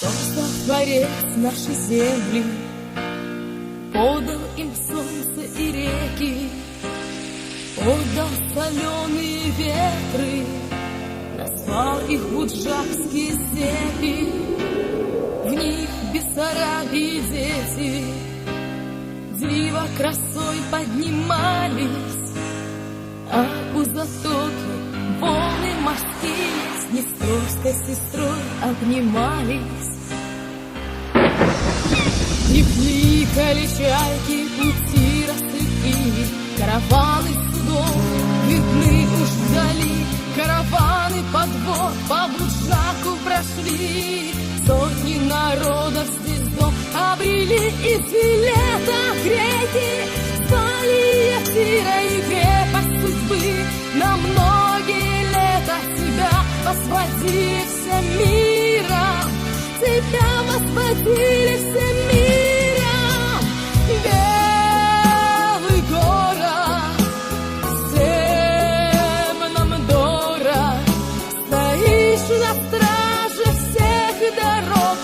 Творец нашей земли, Подал им солнце и реки, Отдал соленые ветры, Назвал их буджакские степи, В них Бессарабии дети Дива красой поднимались, А у волны морские С Днестровской сестрой обнимались. И кликали чайки пути рассыпи, Караваны судов. Видны уж вдали, Караваны подвод по Буджаку прошли, Сотни народов здесь дом обрели и лета возводился миром, тебя возводили всем. Белый город, всем нам дорог, стоишь на всех дорог.